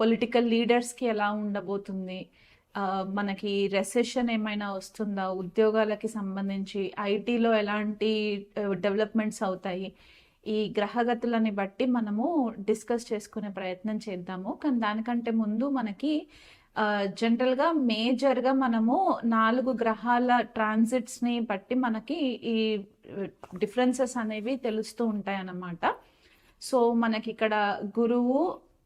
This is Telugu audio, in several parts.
పొలిటికల్ లీడర్స్కి ఎలా ఉండబోతుంది? మనకి రెసెషన్ ఏమైనా వస్తుందా? ఉద్యోగాలకి సంబంధించి ఐటీలో ఎలాంటి డెవలప్మెంట్స్ అవుతాయి? ఈ గ్రహగతులని బట్టి మనము డిస్కస్ చేసుకునే ప్రయత్నం చేద్దాము. కానీ దానికంటే ముందు మనకి జనరల్గా మేజర్గా మనము నాలుగు గ్రహాల ట్రాన్సిట్స్ని బట్టి మనకి ఈ డిఫరెన్సెస్ అనేవి తెలుస్తూ ఉంటాయి అన్నమాట సో మనకి ఇక్కడ గురువు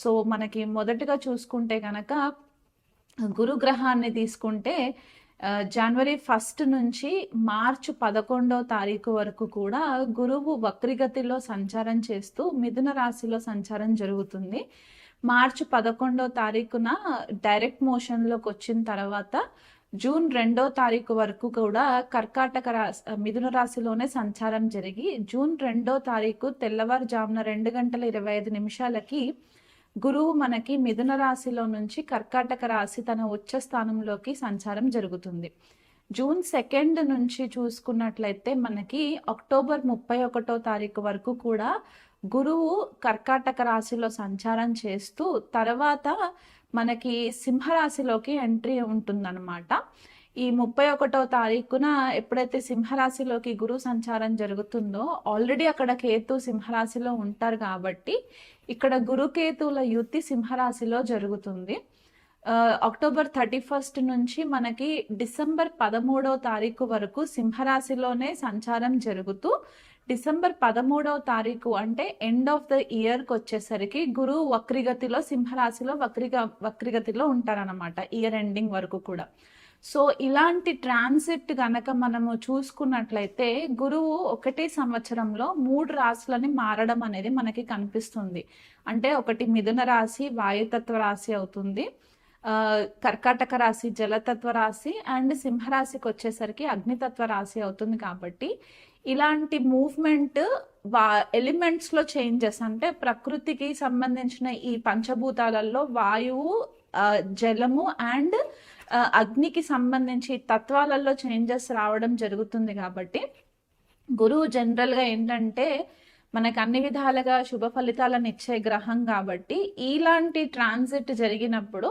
సో మనకి మొదటగా చూసుకుంటే కనుక గురుగ్రహాన్ని తీసుకుంటే జనవరి ఫస్ట్ నుంచి మార్చి పదకొండవ తారీఖు వరకు కూడా గురువు వక్రిగతిలో సంచారం చేస్తూ మిథున రాశిలో సంచారం జరుగుతుంది. మార్చి పదకొండవ తారీఖున డైరెక్ట్ మోషన్లోకి వచ్చిన తర్వాత జూన్ రెండో తారీఖు వరకు కూడా కర్కాటక రాశి మిథున రాశిలోనే సంచారం జరిగి జూన్ రెండో తారీఖు తెల్లవారుజామున రెండు గంటల ఇరవై ఐదు నిమిషాలకి గురువు మనకి మిథున రాశిలో నుంచి కర్కాటక రాశి తన ఉచ్చ స్థానంలోకి సంచారం జరుగుతుంది. జూన్ సెకండ్ నుంచి చూసుకున్నట్లయితే మనకి అక్టోబర్ ముప్పై ఒకటో తారీఖు వరకు కూడా గురువు కర్కాటక రాశిలో సంచారం చేస్తూ తర్వాత మనకి సింహరాశిలోకి ఎంట్రీ ఉంటుందన్నమాట. ఈ ముప్పై ఒకటో తారీఖున ఎప్పుడైతే సింహరాశిలోకి గురు సంచారం జరుగుతుందో ఆల్రెడీ అక్కడ కేతు సింహరాశిలో ఉంటారు కాబట్టి ఇక్కడ గురుకేతువుల యుతి సింహరాశిలో జరుగుతుంది. అక్టోబర్ థర్టీ ఫస్ట్ నుంచి మనకి డిసెంబర్ పదమూడో తారీఖు వరకు సింహరాశిలోనే సంచారం జరుగుతూ డిసెంబర్ పదమూడవ తారీఖు అంటే ఎండ్ ఆఫ్ ద ఇయర్కి వచ్చేసరికి గురువు వక్రిగతిలో సింహరాశిలో వక్రిగ వక్రిగతిలో ఉంటారనమాట ఇయర్ ఎండింగ్ వరకు కూడా. సో ఇలాంటి ట్రాన్సిట్ గనక మనము చూసుకున్నట్లయితే గురువు ఒకటే సంవత్సరంలో మూడు రాశులని మారడం అనేది మనకి కనిపిస్తుంది. అంటే ఒకటి మిథున రాశి వాయుతత్వ రాశి అవుతుంది. కర్కాటక రాశి జలతత్వ రాశి అండ్ సింహరాశికి వచ్చేసరికి అగ్నితత్వ రాశి అవుతుంది కాబట్టి ఇలాంటి మూవ్మెంట్ వా ఎలిమెంట్స్లో చేంజెస్ అంటే ప్రకృతికి సంబంధించిన ఈ పంచభూతాలలో వాయువు జలము అండ్ అగ్నికి సంబంధించి తత్వాలలో చేంజెస్ రావడం జరుగుతుంది కాబట్టి గురువు జనరల్గా ఏంటంటే మనకు అన్ని విధాలుగా శుభ ఫలితాలను ఇచ్చే గ్రహం కాబట్టి ఇలాంటి ట్రాన్సిట్ జరిగినప్పుడు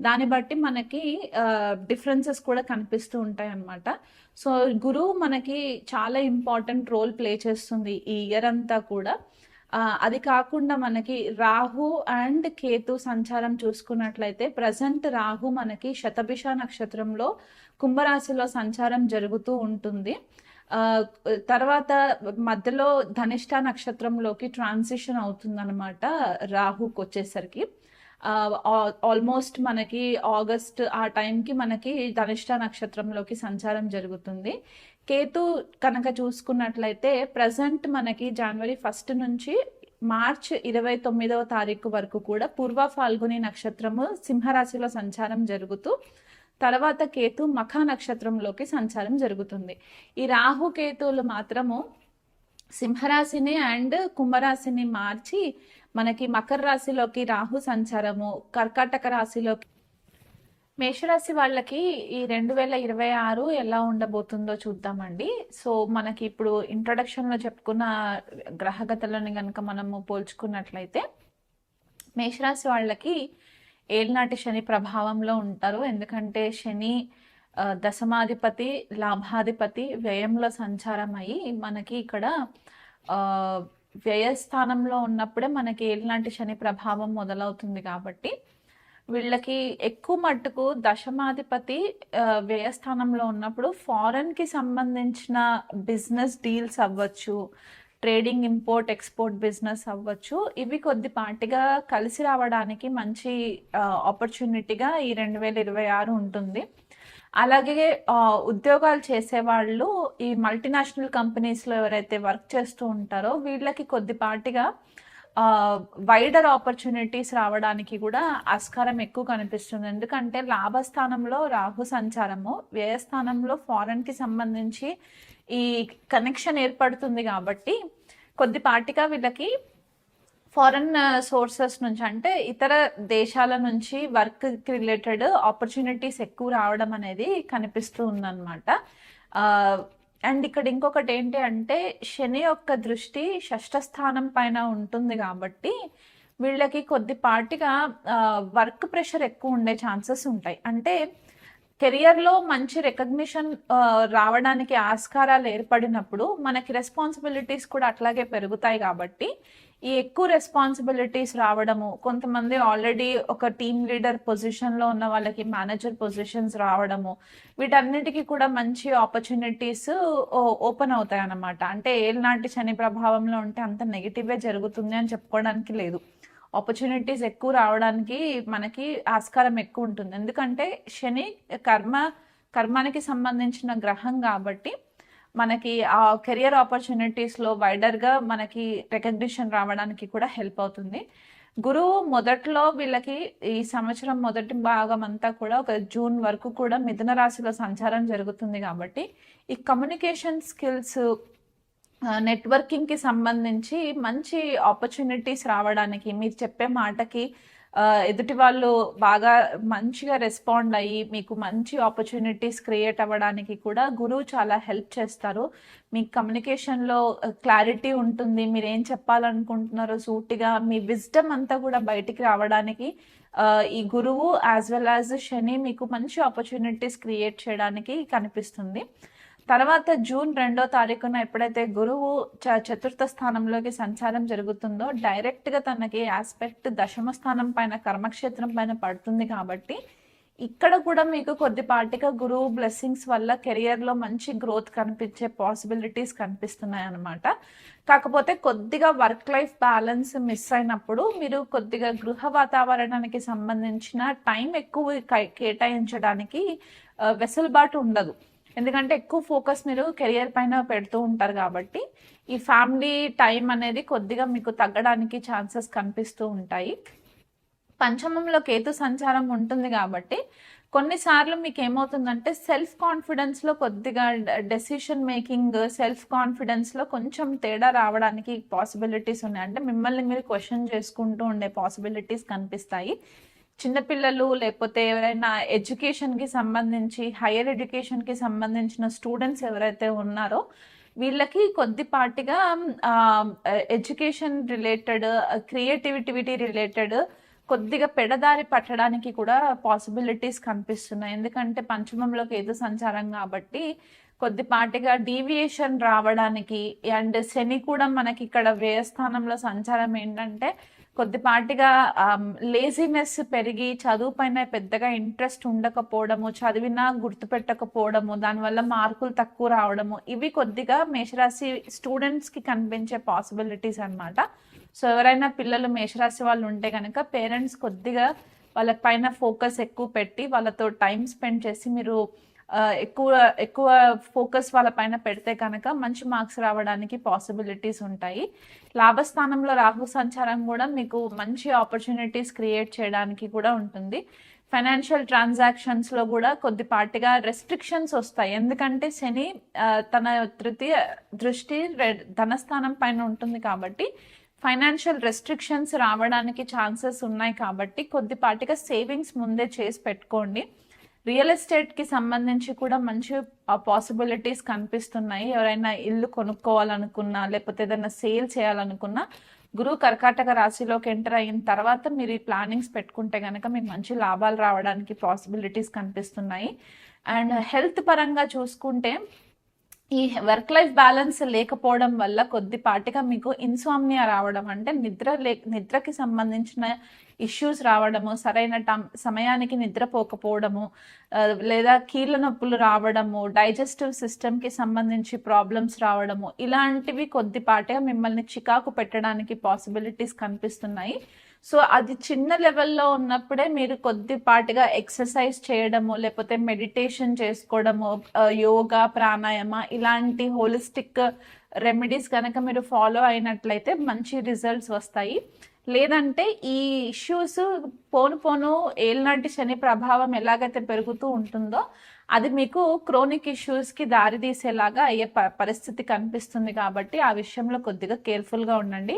దాన్ని బట్టి మనకి డిఫరెన్సెస్ కూడా కనిపిస్తూ ఉంటాయి అన్నమాట సో గురువు మనకి చాలా ఇంపార్టెంట్ రోల్ ప్లే చేస్తుంది ఈ ఇయర్ అంతా కూడా. అది కాకుండా మనకి రాహు అండ్ కేతు సంచారం చూసుకున్నట్లయితే ప్రజెంట్ రాహు మనకి శతభిష నక్షత్రంలో కుంభరాశిలో సంచారం జరుగుతూ ఉంటుంది. తర్వాత మధ్యలో ధనిష్ట నక్షత్రంలోకి ట్రాన్సిషన్ అవుతుందన్నమాట రాహుకి వచ్చేసరికి ఆల్మోస్ట్ మనకి ఆగస్ట్ ఆ టైంకి మనకి ధనిష్ట నక్షత్రంలోకి సంచారం జరుగుతుంది. కేతు కనుక చూసుకున్నట్లయితే ప్రజెంట్ మనకి జనవరి ఫస్ట్ నుంచి మార్చ్ ఇరవై తొమ్మిదవ తారీఖు వరకు కూడా పూర్వ ఫాల్గుని నక్షత్రము సింహరాశిలో సంచారం జరుగుతూ తర్వాత కేతు మఖ నక్షత్రంలోకి సంచారం జరుగుతుంది. ఈ రాహు కేతువులు మాత్రము సింహరాశిని అండ్ కుంభరాశిని మార్చి మనకి మకర రాశిలోకి రాహు సంచారము కర్కాటక రాశిలోకి మేషరాశి వాళ్ళకి ఈ రెండు వేల ఇరవై ఆరు ఎలా ఉండబోతుందో చూద్దామండి. సో మనకి ఇప్పుడు ఇంట్రొడక్షన్లో చెప్పుకున్న గ్రహగతలను కనుక మనము పోల్చుకున్నట్లయితే మేషరాశి వాళ్ళకి ఏళ్ళనాటి శని ప్రభావంలో ఉంటారు. ఎందుకంటే శని దశమాధిపతి లాభాధిపతి వ్యయంలో సంచారం అయ్యి మనకి ఇక్కడ వ్యయస్థానంలో ఉన్నప్పుడే మనకి ఎలాంటి శని ప్రభావం మొదలవుతుంది కాబట్టి వీళ్ళకి ఎక్కువ మట్టుకు దశమాధిపతి వ్యయస్థానంలో ఉన్నప్పుడు ఫారెన్కి సంబంధించిన బిజినెస్ డీల్స్ అవ్వచ్చు ట్రేడింగ్ ఇంపోర్ట్ ఎక్స్పోర్ట్ బిజినెస్ అవ్వచ్చు. ఇవి కొద్దిపాటిగా కలిసి రావడానికి మంచి ఆపర్చునిటీగా ఈ రెండు వేల ఇరవై ఆరు ఉంటుంది. అలాగే ఉద్యోగాలు ఉద్యోగాలు చేసేవాళ్ళు ఈ మల్టీనేషనల్ కంపెనీస్లో ఎవరైతే వర్క్ చేస్తూ ఉంటారో వీళ్ళకి కొద్దిపాటిగా వైడర్ ఆపర్చునిటీస్ రావడానికి కూడా ఆస్కారం ఎక్కువ కనిపిస్తుంది. ఎందుకంటే లాభస్థానంలో రాహు సంచారము వ్యయస్థానంలో ఫారెన్కి సంబంధించి ఈ కనెక్షన్ ఏర్పడుతుంది కాబట్టి కొద్దిపాటిగా వీళ్ళకి ఫారెన్ సోర్సెస్ నుంచి అంటే ఇతర దేశాల నుంచి వర్క్ రిలేటెడ్ ఆపర్చునిటీస్ ఎక్కువ రావడం అనేది కనిపిస్తూ ఉందన్నమాట. అండ్ ఇక్కడ ఇంకొకటి ఏంటి అంటే శని యొక్క దృష్టి షష్ఠ స్థానం పైన ఉంటుంది కాబట్టి వీళ్ళకి కొద్దిపాటిగా వర్క్ ప్రెషర్ ఎక్కువ ఉండే ఛాన్సెస్ ఉంటాయి. అంటే కెరియర్లో మంచి రికగ్నిషన్ రావడానికి ఆస్కారాలు ఏర్పడినప్పుడు మనకి రెస్పాన్సిబిలిటీస్ కూడా అట్లాగే పెరుగుతాయి కాబట్టి ఈ ఎక్కువ రెస్పాన్సిబిలిటీస్ రావడము కొంతమంది ఆల్రెడీ ఒక టీమ్ లీడర్ పొజిషన్లో ఉన్న వాళ్ళకి మేనేజర్ పొజిషన్స్ రావడము వీటన్నిటికీ కూడా మంచి ఆపర్చునిటీస్ ఓపెన్ అవుతాయి అన్నమాట అంటే ఏళ్ళనాటి శని ప్రభావంలో ఉంటే అంత నెగిటివే జరుగుతుంది అని చెప్పుకోవడానికి లేదు. ఆపర్చునిటీస్ ఎక్కువ రావడానికి మనకి ఆస్కారం ఎక్కువ ఉంటుంది. ఎందుకంటే శని కర్మ కర్మానికి సంబంధించిన గ్రహం కాబట్టి మనకి ఆ కెరియర్ ఆపర్చునిటీస్లో వైడర్గా మనకి రికగ్నిషన్ రావడానికి కూడా హెల్ప్ అవుతుంది. గురువు మొదట్లో వీళ్ళకి ఈ సంవత్సరం మొదటి భాగం అంతా కూడా ఒక జూన్ వరకు కూడా మిథున రాశిలో సంచారం జరుగుతుంది కాబట్టి ఈ కమ్యూనికేషన్ స్కిల్స్ నెట్వర్కింగ్కి సంబంధించి మంచి ఆపర్చునిటీస్ రావడానికి మీరు చెప్పే మాటకి ఎదుటి వాళ్ళు బాగా మంచిగా రెస్పాండ్ అయ్యి మీకు మంచి ఆపర్చునిటీస్ క్రియేట్ అవ్వడానికి కూడా గురువు చాలా హెల్ప్ చేస్తారు. మీ కమ్యూనికేషన్లో క్లారిటీ ఉంటుంది. మీరు ఏం చెప్పాలనుకుంటున్నారో సూటిగా మీ విజ్డమ్ అంతా కూడా బయటికి రావడానికి ఈ గురువు యాజ్ వెల్ యాజ్ శని మీకు మంచి ఆపర్చునిటీస్ క్రియేట్ చేయడానికి కనిపిస్తుంది. తర్వాత జూన్ రెండో తారీఖున ఎప్పుడైతే గురువు చ- చతుర్థ స్థానంలోకి సంచారం జరుగుతుందో డైరెక్ట్గా తనకి ఆస్పెక్ట్ దశమ స్థానం పైన కర్మక్షేత్రం పైన పడుతుంది కాబట్టి ఇక్కడ కూడా మీకు కొద్దిపాటిగా గురువు బ్లెస్సింగ్స్ వల్ల కెరియర్లో మంచి గ్రోత్ కనిపించే పాసిబిలిటీస్ కనిపిస్తున్నాయి అనమాట కాకపోతే కొద్దిగా వర్క్ లైఫ్ బ్యాలెన్స్ మిస్ అయినప్పుడు మీరు కొద్దిగా గృహ వాతావరణానికి సంబంధించిన టైం ఎక్కువ కే- కేటాయించడానికి వెసులుబాటు ఉండదు. ఎందుకంటే ఎక్కువ ఫోకస్ మీరు కెరియర్ పైన పెడుతూ ఉంటారు కాబట్టి ఈ ఫ్యామిలీ టైం అనేది కొద్దిగా మీకు తగ్గడానికి ఛాన్సెస్ కనిపిస్తూ ఉంటాయి. పంచమంలో కేతు సంచారం ఉంటుంది కాబట్టి కొన్నిసార్లు మీకు ఏమవుతుందంటే సెల్ఫ్ కాన్ఫిడెన్స్లో కొద్దిగా డెసిషన్ మేకింగ్ సెల్ఫ్ కాన్ఫిడెన్స్లో కొంచెం తేడా రావడానికి పాసిబిలిటీస్ ఉన్నాయి. అంటే మిమ్మల్ని మీరు క్వశ్చన్ చేసుకుంటూ ఉండే పాసిబిలిటీస్ కనిపిస్తాయి. చిన్నపిల్లలు లేకపోతే ఎవరైనా ఎడ్యుకేషన్కి సంబంధించి హైయర్ ఎడ్యుకేషన్కి సంబంధించిన స్టూడెంట్స్ ఎవరైతే ఉన్నారో వీళ్ళకి కొద్దిపాటిగా ఎడ్యుకేషన్ రిలేటెడ్ క్రియేటివిటీ రిలేటెడ్ కొద్దిగా పెడదారి పట్టడానికి కూడా పాసిబిలిటీస్ కనిపిస్తున్నాయి. ఎందుకంటే పంచమంలో కేతు సంచారం కాబట్టి కొద్దిపాటిగా డీవియేషన్ రావడానికి అండ్ శని కూడా మనకి ఇక్కడ వ్యయస్థానంలో సంచారం ఏంటంటే కొద్దిపాటిగా లేజినెస్ పెరిగి చదువు పైన పెద్దగా ఇంట్రెస్ట్ ఉండకపోవడము చదివినా గుర్తుపెట్టకపోవడము దానివల్ల మార్కులు తక్కువ రావడము ఇవి కొద్దిగా మేషరాశి స్టూడెంట్స్కి కనిపించే పాసిబిలిటీస్ అన్నమాట. సో ఎవరైనా పిల్లలు మేషరాశి వాళ్ళు ఉంటే కనుక పేరెంట్స్ కొద్దిగా వాళ్ళ పైన ఫోకస్ ఎక్కువ పెట్టి వాళ్ళతో టైం స్పెండ్ చేసి మీరు ఎక్కువ ఎక్కువ ఫోకస్ వాళ్ళ పైన పెడితే కనుక మంచి మార్క్స్ రావడానికి పాసిబిలిటీస్ ఉంటాయి. లాభస్థానంలో రాహు సంచారం కూడా మీకు మంచి ఆపర్చునిటీస్ క్రియేట్ చేయడానికి కూడా ఉంటుంది. ఫైనాన్షియల్ ట్రాన్సాక్షన్స్లో కూడా కొద్దిపాటిగా రెస్ట్రిక్షన్స్ వస్తాయి. ఎందుకంటే శని తన తృతీయ దృష్టి రె- ధనస్థానం పైన ఉంటుంది కాబట్టి ఫైనాన్షియల్ రెస్ట్రిక్షన్స్ రావడానికి ఛాన్సెస్ ఉన్నాయి కాబట్టి కొద్దిపాటిగా సేవింగ్స్ ముందే చేసి పెట్టుకోండి. రియల్ ఎస్టేట్కి సంబంధించి కూడా మంచి పాసిబిలిటీస్ కనిపిస్తున్నాయి. ఎవరైనా ఇల్లు కొనుక్కోవాలనుకున్నా లేకపోతే ఏదైనా సేల్ చేయాలనుకున్నా గురువు కర్కాటక రాశిలోకి ఎంటర్ అయిన తర్వాత మీరు ఈ ప్లానింగ్స్ పెట్టుకుంటే కనుక మీకు మంచి లాభాలు రావడానికి పాసిబిలిటీస్ కనిపిస్తున్నాయి. అండ్ హెల్త్ పరంగా చూసుకుంటే ఈ వర్క్ లైఫ్ బ్యాలెన్స్ లేకపోవడం వల్ల కొద్దిపాటిగా మీకు ఇన్సోమ్నియా రావడం అంటే నిద్ర లే నిద్రకి సంబంధించిన ఇష్యూస్ రావడము సరైన టం సమయానికి నిద్రపోకపోవడము లేదా కీళ్ళ నొప్పులు రావడము డైజెస్టివ్ సిస్టమ్కి సంబంధించి ప్రాబ్లమ్స్ రావడము ఇలాంటివి కొద్దిపాటిగా మిమ్మల్ని చికాకు పెట్టడానికి పాసిబిలిటీస్ కనిపిస్తున్నాయి. సో అది చిన్న లెవెల్లో ఉన్నప్పుడే మీరు కొద్దిపాటిగా ఎక్సర్సైజ్ చేయడము లేకపోతే మెడిటేషన్ చేసుకోవడము యోగా ప్రాణాయామ ఇలాంటి హోలిస్టిక్ రెమెడీస్ కనుక మీరు ఫాలో అయినట్లయితే మంచి రిజల్ట్స్ వస్తాయి. లేదంటే ఈ ఇష్యూస్ పోను పోను ఏలినాటి శని ప్రభావం ఎలాగైతే పెరుగుతూ ఉంటుందో అది మీకు క్రోనిక్ ఇష్యూస్కి దారితీసేలాగా అయ్యే ప- పరిస్థితి కనిపిస్తుంది కాబట్టి ఆ విషయంలో కొద్దిగా కేర్ఫుల్గా ఉండండి.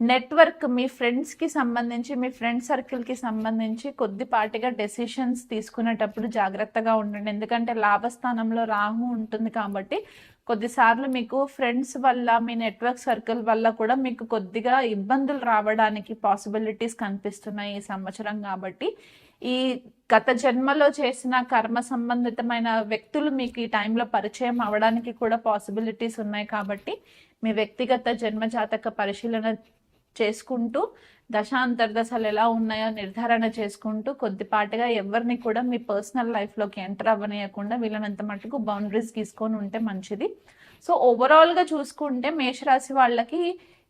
నెట్వర్క్ మీ ఫ్రెండ్స్కి సంబంధించి మీ ఫ్రెండ్ సర్కిల్కి సంబంధించి కొద్దిపాటిగా డెసిషన్స్ తీసుకునేటప్పుడు జాగ్రత్తగా ఉండండి. ఎందుకంటే లాభస్థానంలో రాహు ఉంటుంది కాబట్టి కొద్దిసార్లు మీకు ఫ్రెండ్స్ వల్ల మీ నెట్వర్క్ సర్కిల్ వల్ల కూడా మీకు కొద్దిగా ఇబ్బందులు రావడానికి పాసిబిలిటీస్ కనిపిస్తున్నాయి ఈ సంవత్సరం కాబట్టి. ఈ గత జన్మలో చేసిన కర్మ సంబంధితమైన వ్యక్తులు మీకు ఈ టైంలో పరిచయం అవడానికి కూడా పాసిబిలిటీస్ ఉన్నాయి కాబట్టి మీ వ్యక్తిగత జన్మ జాతక పరిశీలన చేసుకుంటూ దశాంతర్దశలు ఎలా ఉన్నాయో నిర్ధారణ చేసుకుంటూ కొద్దిపాటిగా ఎవరిని కూడా మీ పర్సనల్ లైఫ్లోకి ఎంటర్ అవ్వనీయకుండా వీళ్ళనంత మటుకు బౌండరీస్ గీసుకొని ఉంటే మంచిది. సో ఓవరాల్గా చూసుకుంటే మేషరాశి వాళ్ళకి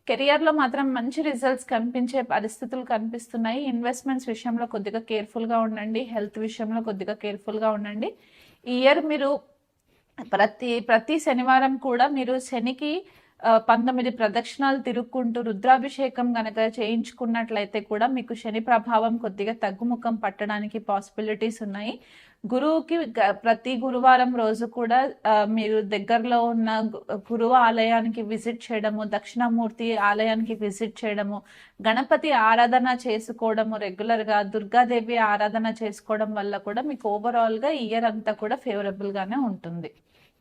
కెరియర్లో మాత్రం మంచి రిజల్ట్స్ కనిపించే పరిస్థితులు కనిపిస్తున్నాయి. ఇన్వెస్ట్మెంట్స్ విషయంలో కొద్దిగా కేర్ఫుల్గా ఉండండి. హెల్త్ విషయంలో కొద్దిగా కేర్ఫుల్గా ఉండండి. ఈ ఇయర్ మీరు ప్రతి ప్రతి శనివారం కూడా మీరు శనికి పంతొమ్మిది ప్రదక్షిణాలు తిరుక్కుంటూ రుద్రాభిషేకం గనక చేయించుకున్నట్లయితే కూడా మీకు శని ప్రభావం కొద్దిగా తగ్గుముఖం పట్టడానికి పాసిబిలిటీస్ ఉన్నాయి. గురువుకి ప్రతి గురువారం రోజు కూడా మీరు దగ్గరలో ఉన్న గురువ గురువు ఆలయానికి విజిట్ చేయడము దక్షిణామూర్తి ఆలయానికి విజిట్ చేయడము గణపతి ఆరాధన చేసుకోవడము రెగ్యులర్గా దుర్గాదేవి ఆరాధన చేసుకోవడం వల్ల కూడా మీకు ఓవరాల్గా ఇయర్ అంతా కూడా ఫేవరబుల్గానే ఉంటుంది.